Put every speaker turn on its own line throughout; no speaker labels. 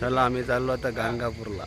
चला आम्ही चाललो आता गाणगापूरला.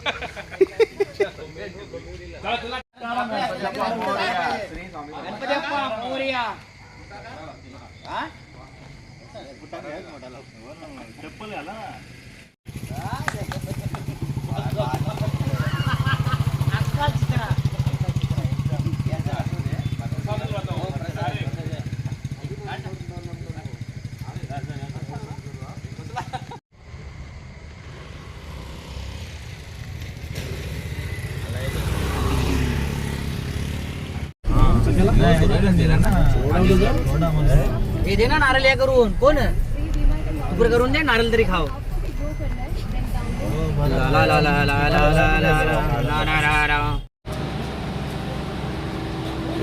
हे दे ना नारळ या करून कोण उपर करून दे नारळ तरी खाव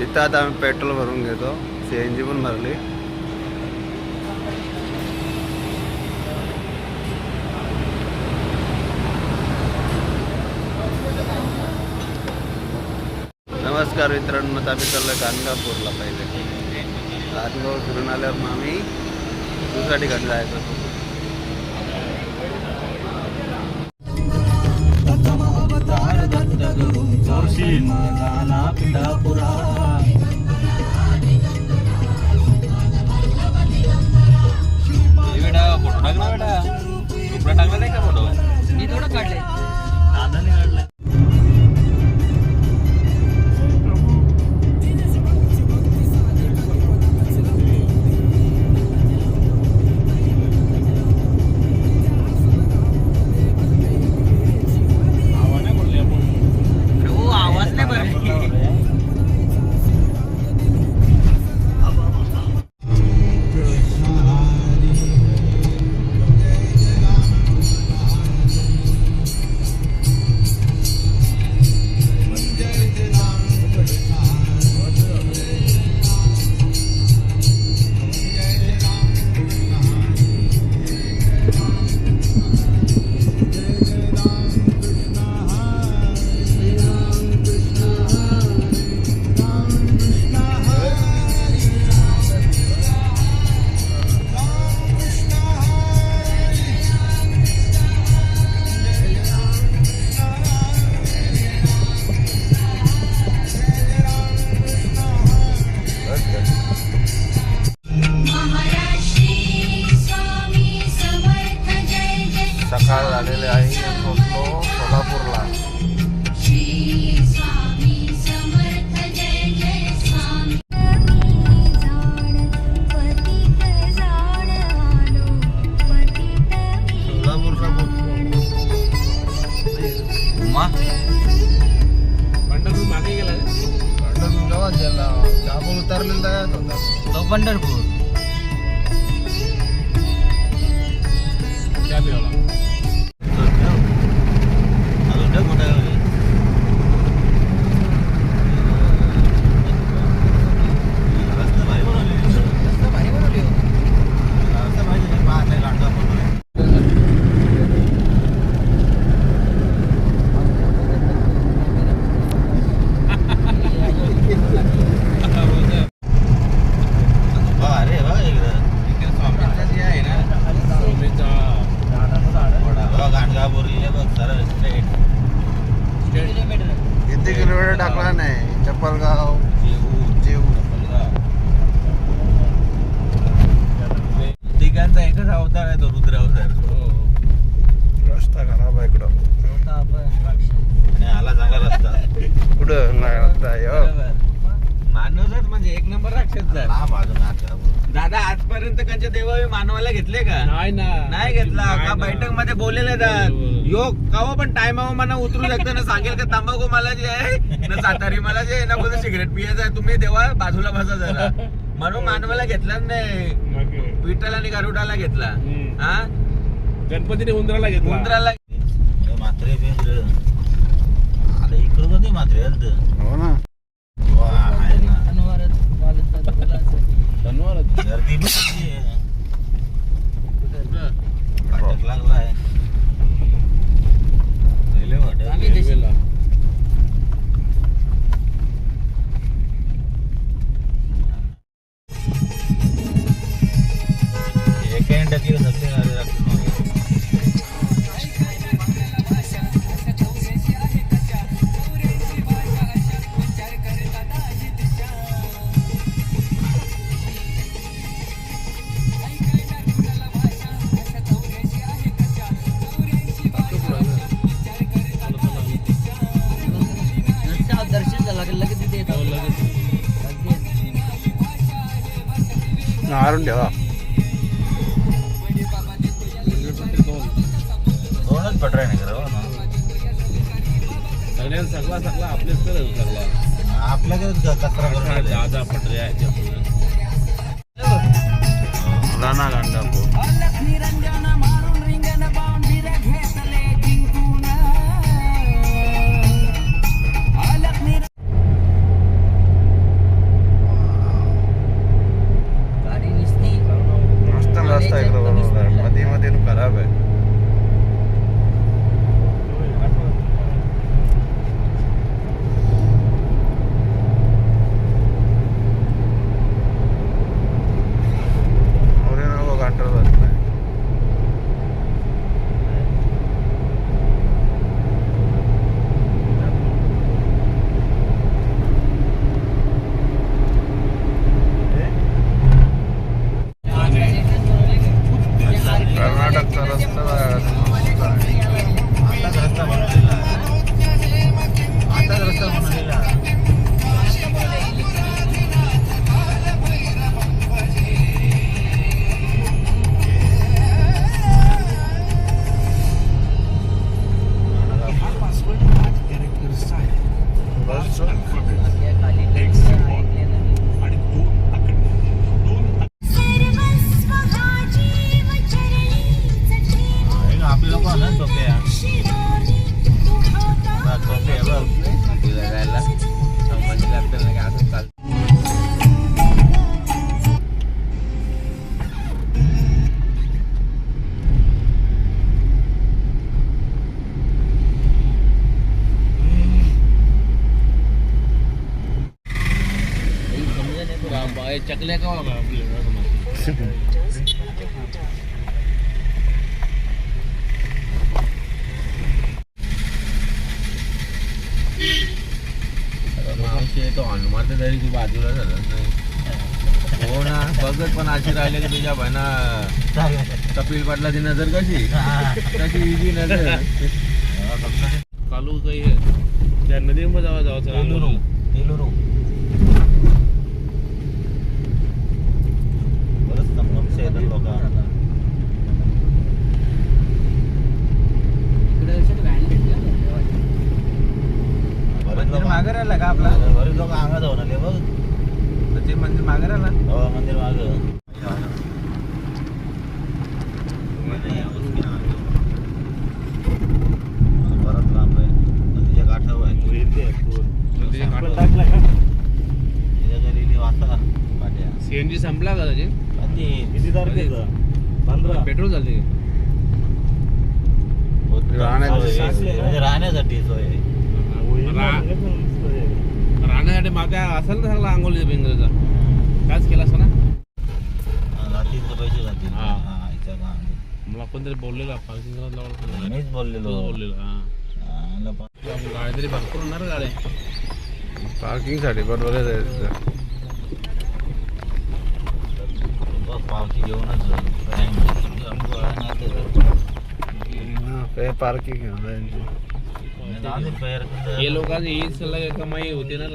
इथं आता आम्ही पेट्रोल भरून घेतो सी एन जी पण भरली नमस्कार मित्रांनो आता आम्ही चाललं गाणगापूरला पाहिजे गाणगाव फिरून आल्यावर मग आम्ही दुसऱ्या ठिकाणी जायचं होतो.
बोललेले जात. योग कवा पण टायमावर मला उतरू शकतो ना सांगेल का तंबाखू मला जे आहे ना सातारी मला जे आहे ना कोणतं सिगरेट पियाचं आहे तुम्ही देवा बाजूला बसा जरा. म्हणून मानवाला घेतलाच नाही. विठ्ठल आणि गरुडाला घेतला. हा?
गणपतीने उंदराला घेतला.
उंदराला मात्रे अरे इकडं मात्रे
हो ना.
गर्दी बी किती आहे. वाटत लागलाय.
David.
다른
데가 रस्ता आहे इकडं बरोबर आहे. मध्ये
बघत पण अशी राहिले की तुझ्या बहिणा कपिल पाटलाची नजर कशी? कशी इजी नजर?
कालू काही त्या नदीमध्ये जावा जावा
तेलुरू तेलुरू बरंच लोक
मागे राहिला का? आपला?
बरेच लोक अंगा जाऊन आले बघ.
तर ते मंदिर मागे राहिला?
हो मंदिर माग. बरंच लांब आहे. नदीच्या काठावर आहे.
नदीच्या काठावर.
तिथे गेलेली वाचा पाट्या
सीएनजी संपला का त्याचे?
कधी? किती तारखेचं?
पेट्रोल झाले
सोय. राहण्यासाठी सोय.
राहण्यासाठी मागे असेल ना सगळा आंघोळीचा बेंगलचा
हम्म.
काच केला असं ना
हा, रात्रीचे पैसे जातील
हा.
हा, इथं का?
मला कोणतरी बोललेला पार्किंग
मीच बोललेलो
बोललेला हा
हा,
गाड्या तरी भरपूर होणार गाड्या
पार्किंगसाठी बरोबर आहे तिथं.
बघ, पावती घेऊनच अंघोळ आहे ना ते.
हा, पे पार्किंग आहे.
हे लोकांची हीच सगळं कमाई होते ना.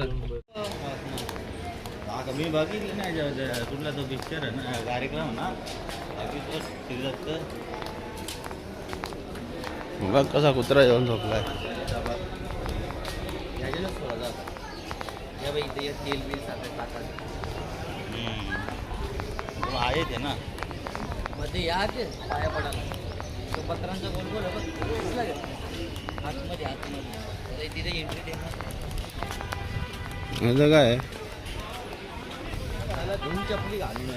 हा, मी बघितलं ना कुठला तो पिक्चर आहे ना कार्यक्रम ना.
बघ कसा कुत्रा येऊन झोपलाय
आहे ते ना
मध्ये या ते पाया पडायला तो पत्रांचा गोल गोल? आतमध्ये आतमध्ये. तर तिथे एंट्री देणार.
याचं काय?
त्याला दोन चपली घालून.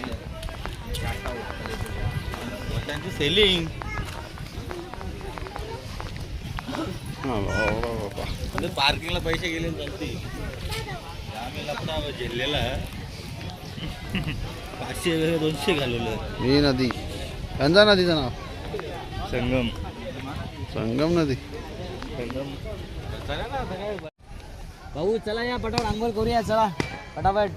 त्यांची सेलिंग. म्हणजे पार्किंगला पैसे गेले चालते आम्ही लपडा झेललेला. पाचशे वगैरे दोनशे घालवलं.
ही नदी. त्यांचा नदीचं नाव.
संगम.
संगम नदी.
भाऊ चला या पटावर आंघोळ करूया चला. पटापट.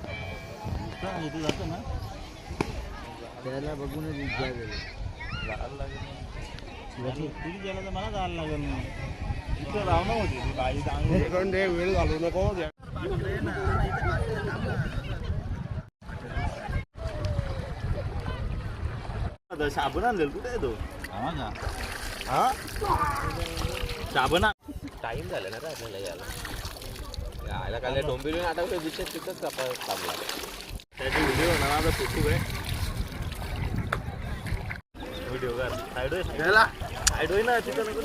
त्याला बघूनच
विचार मला जायला लागेल होती
वेळ घालू नको
साबण आणलेल कुठे आहे तो?
हा?
साबण टाइम झाला ना रे आपल्याला यायला. यायला काल डोंबिवली नाटक विषय तिथंच थांबला. त्याची व्हिडिओ ना माझा फोटो आहे व्हिडिओ कर साईड साईड होय ना तिथं नको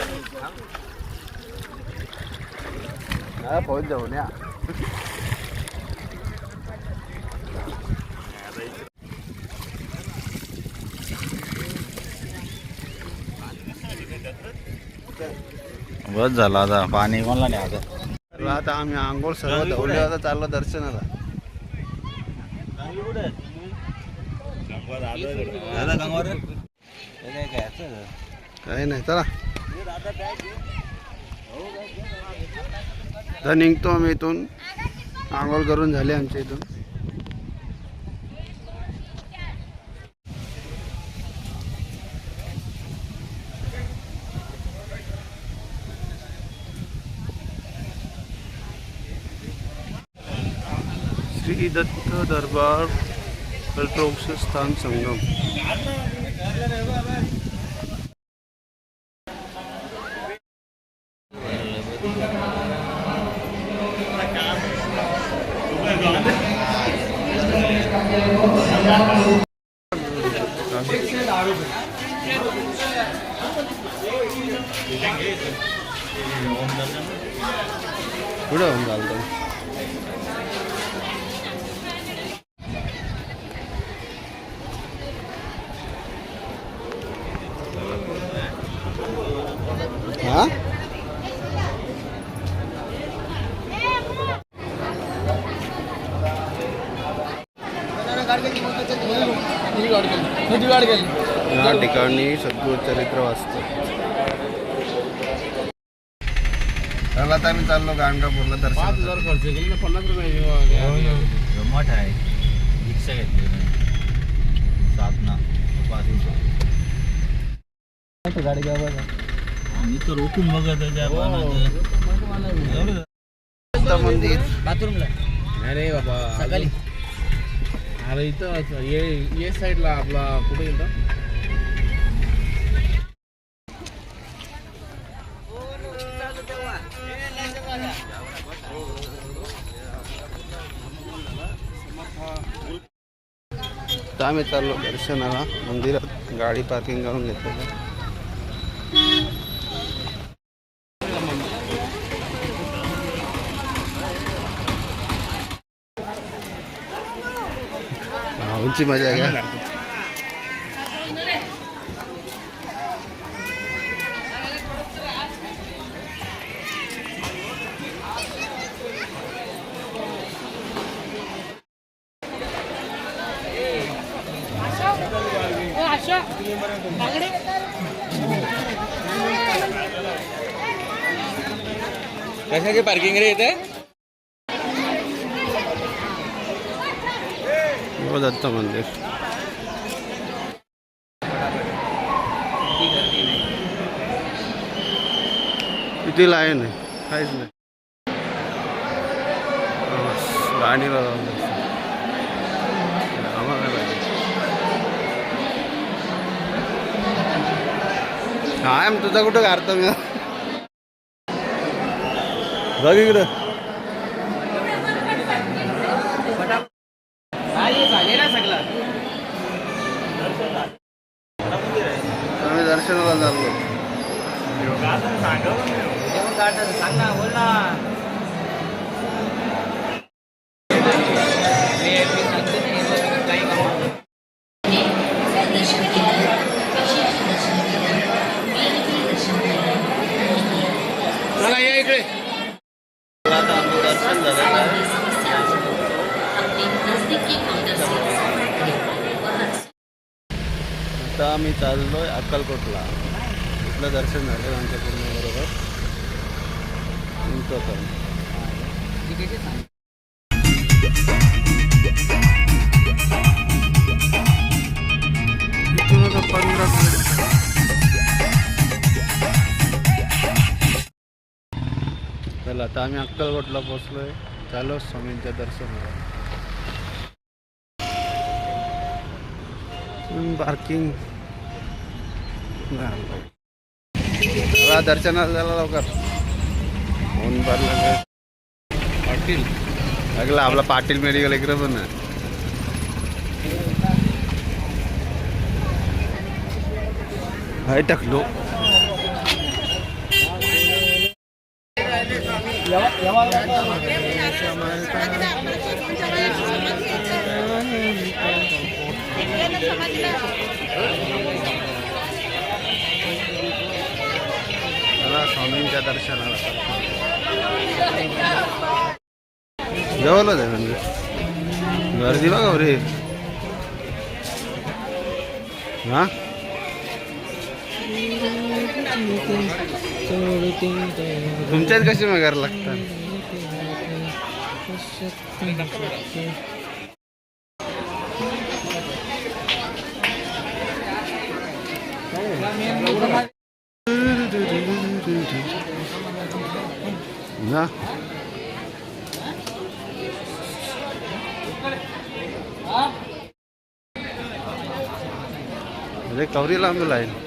ना.
फोन जाऊन या.
बस झाला आता. पाणी कोणला नाही आता.
आता आम्ही आंघोळ सर्व धवले आता चाललो दर्शनाला. काही नाही चला. तर निघतो आम्ही इथून. आंघोळ करून झाले आमच्या इथून. श्री दत्त दरबार कल्पवृक्ष स्थान संगम। पुढं होऊन चरित्र वाचतं. त्याला आता आम्ही चाललो गाणगापूरला दर्शन
खर्च केले ना पन्नास रुपये
मठ आहे. रिक्षा घेतली साधना. पाच मी तर रोखून बघत आहे त्या पानाचं.
दत्त मंदिर.
बाथरूमला.
नाही रे बाबा.
सकाळी.
अरे इथं ये ये साईडला आपला कुठे गेलता?
तर आम्ही चाललो दर्शनाला मंदिरात गाडी पार्किंग करून घेतलेलं भाऊंची मजा घ्या
कशाची पार्किंग रे इथे?
दत्त मंदिर. किती लाईन आहे. काहीच नाही. बस, काय तुझा कुठं काढतो मी बघ इकडं. आम्ही दर्शनाला चाललो.
सांग ना बोल ना.
आता आमचं दर्शन झालं आहे. आता आम्ही आहे अक्कलकोटला इथलं दर्शन झालं आमच्या पूर्ण बरोबर निघतो आता. पंधरा चला आता आम्ही अक्कलकोटला आहे चालू स्वामींच्या दर्शनाला. पार्किंग चला दर्शनाला झाला लवकर. ऊन भरलं. पाटील. लागला आपला पाटील मेडिकल इकडे पण आहे. हाय टाकलो. स्वामींच्या दर्शनाला जवळच आहे म्हणजे गर्दी बघा रे हा तुमच्यात कशी मग लागतात? ना. अरे कवरी लांब लाईन.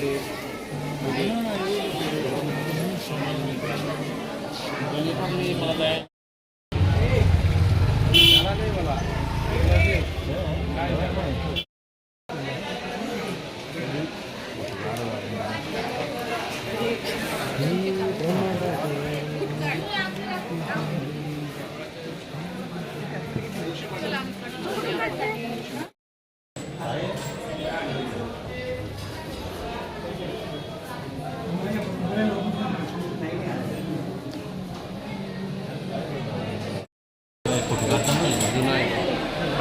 Ganito ang mga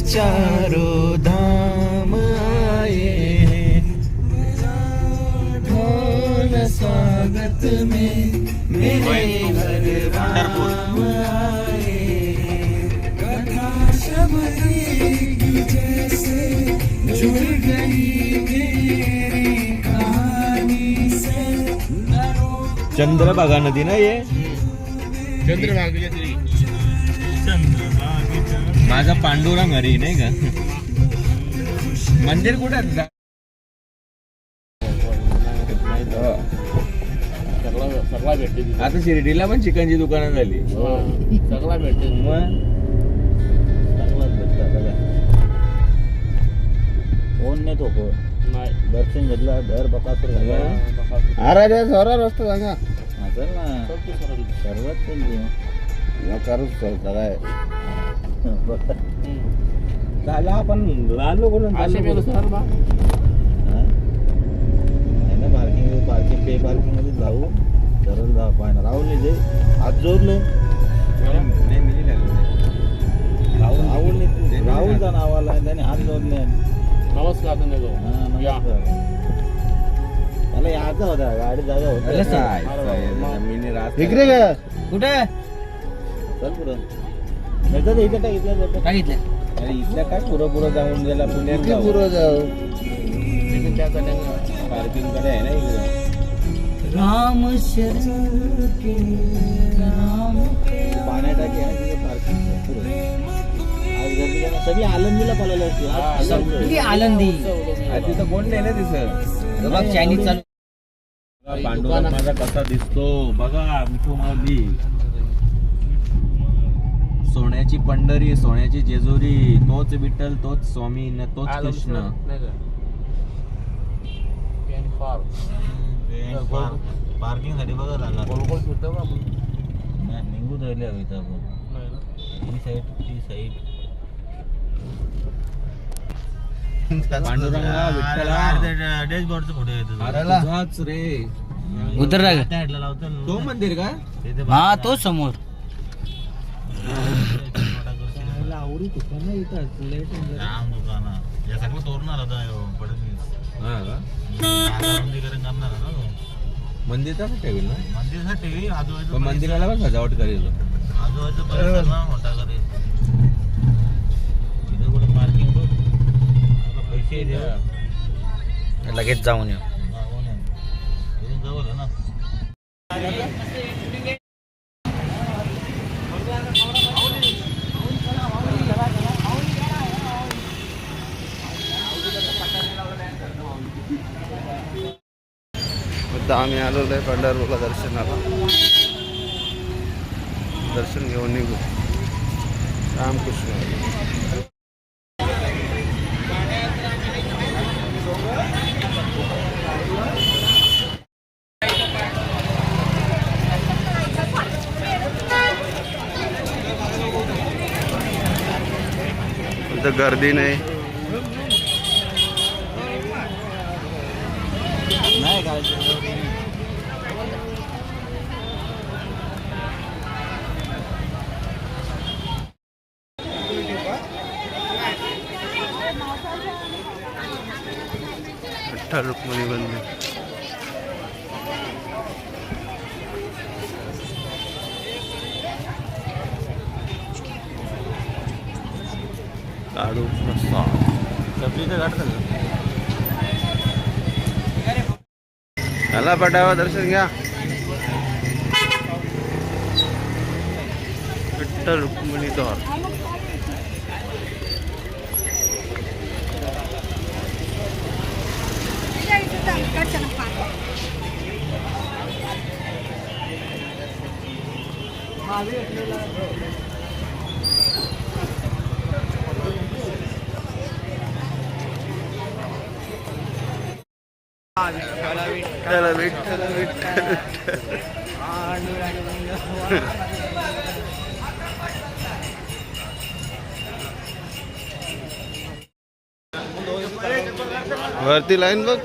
चारों धाम आए ढोल स्वागत में मेरे घर राम आए कथा शबरी की जैसे जुड़ गई मेरी कहानी से।
चंद्रभागा नदी ना ये? माझा पांडुरंग हरी नाही का?
मंदिर कुठे आहे
आता शिर्डीला पण चिकनची दुकानं झाली.
सगळा भेटते
मग
चांगलाच भेटतं आता काय. कोण नाही तो नाही दर्शन घेतलं दर बकासूर झाला
अरे रे सोरा रस्ता सांगा
असेल ना सर्वात त्यांची
करूच काय?
झाला आपण लहान लोक
आहे ना पार्किंग पार्किंग पे पार्किंगमध्ये जाऊ. सरळ जा पाहिजे राहुल नाही जे हात जोडले. राहुल नाही तू राहुलचा नावाला. आहे, त्याने हात जोडले.
नमस्कार
हा, नमस्कार. त्याला यायचा होता. गाडी जागा होता.
इकडे का
कुठे?
चल पुढं. नाही तर इथे काय इथल्या लोक?
काय घेतलं
अरे इथल्या काय पुरं पुरं जाऊन गेला पुण्यात
किती
जाऊ.
पुरं जाऊ.
कडे आहे ना इकडे.
राम शरण के राम
पाण्या टाकी आहे तिथे पार्किंग आज गर्दी काय नाही. सगळी आनंदीला पळाली असते आज
किती आनंदी
अरे तिथं कोण नाही ना दिसत
बघ चायनीज चालू
पांडुरंग माझा कसा दिसतो. बघा मिठू माऊली. सोन्याची पंढरी सोन्याची जेजुरी तोच विठ्ठल तोच स्वामी न तोच कृष्ण. पार्किंगसाठी बघा लागला निघू राहिले हवी आपण ही साईड ती साईड पांडुरंगा विठ्ठला डॅशबोर्डचा फोटो येतो तुझाच रे.
उतर
तो मंदिर का
हा तो समोर.
आवडी दुकान इथं लेट
राम दुकान या सगळं तोरणार आता ह्यो, पडत
हा का
मंदिरीकरण करणार ना तो.
मंदिर तसं ना
मंदिरासाठी आजूबाजू
पण मंदिराला पण सजावट करेल
आजूबाजू परिसर ना मोठा करेल इथं कुठे पार्किंग बघ आता पैसे द्या
लगेच जाऊन येऊ
मागवून ये. इथून जवळ आहे ना
आता आम्ही आलेलो आहे पंढरपूरला दर्शनाला. दर्शन घेऊन निघू. रामकृष्ण. इथं गर्दी नाही.
नाही काय
विठ्ठल रुक्मिणी मंदिर लाडू प्रसाद चला पटावा दर्शन घ्या विठ्ठल रुक्मिणी द्वार विठ्ठल विठ्ठल विठ्ठल वरती लाईन बघ.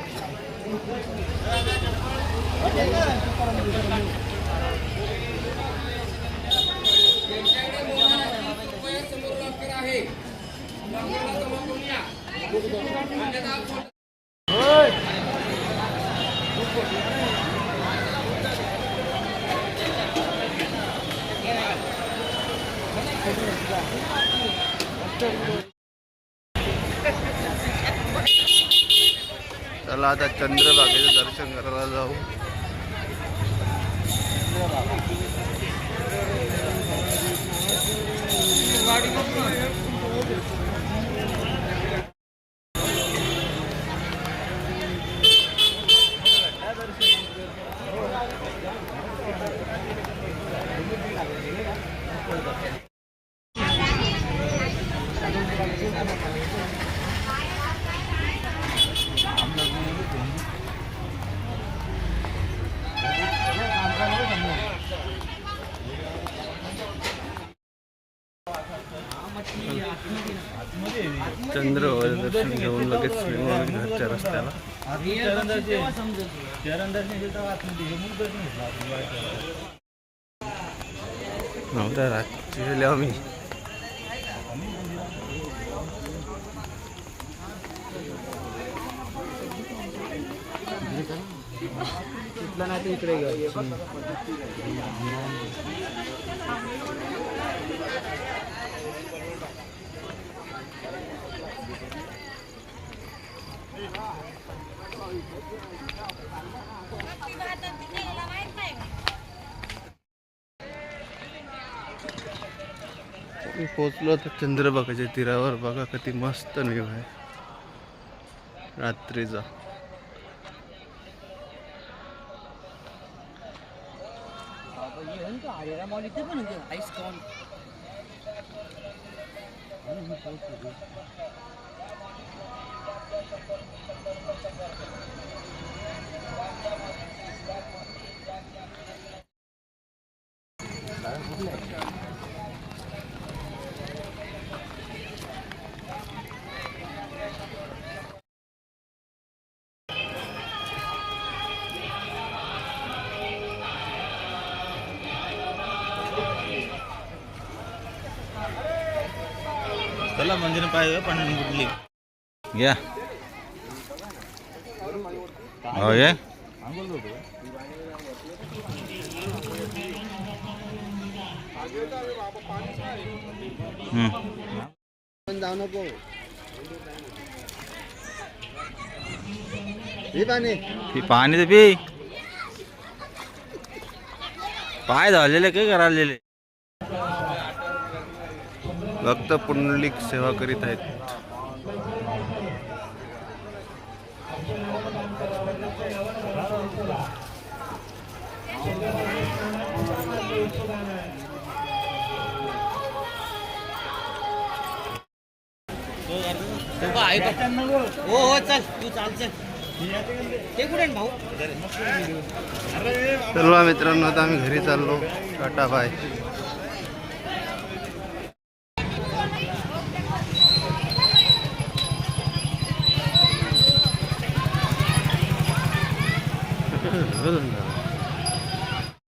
चला आता चंद्रभागेचं दर्शन करायला जाऊ. चंद्रभागेचं नव्हत्या रात्री गेले आम्ही आम्ही पोचलो तर चंद्रभागाच्या तीरावर बघा किती मस्त व्ह्यू आहे. रात्रीचा.
मंदिर पाहिजे पण कुठली या. हो ये. हम्म.
पण जाऊ नको पाणी
पाणी तर पी. पाय झालेले काय करायलेले
भक्त पुंडलिक सेवा करीत आहेत.
हो हो चल तू चाल चल. ते कुठे भाऊ?
चला मित्रांनो आता आम्ही घरी चाललो टाटा बाय.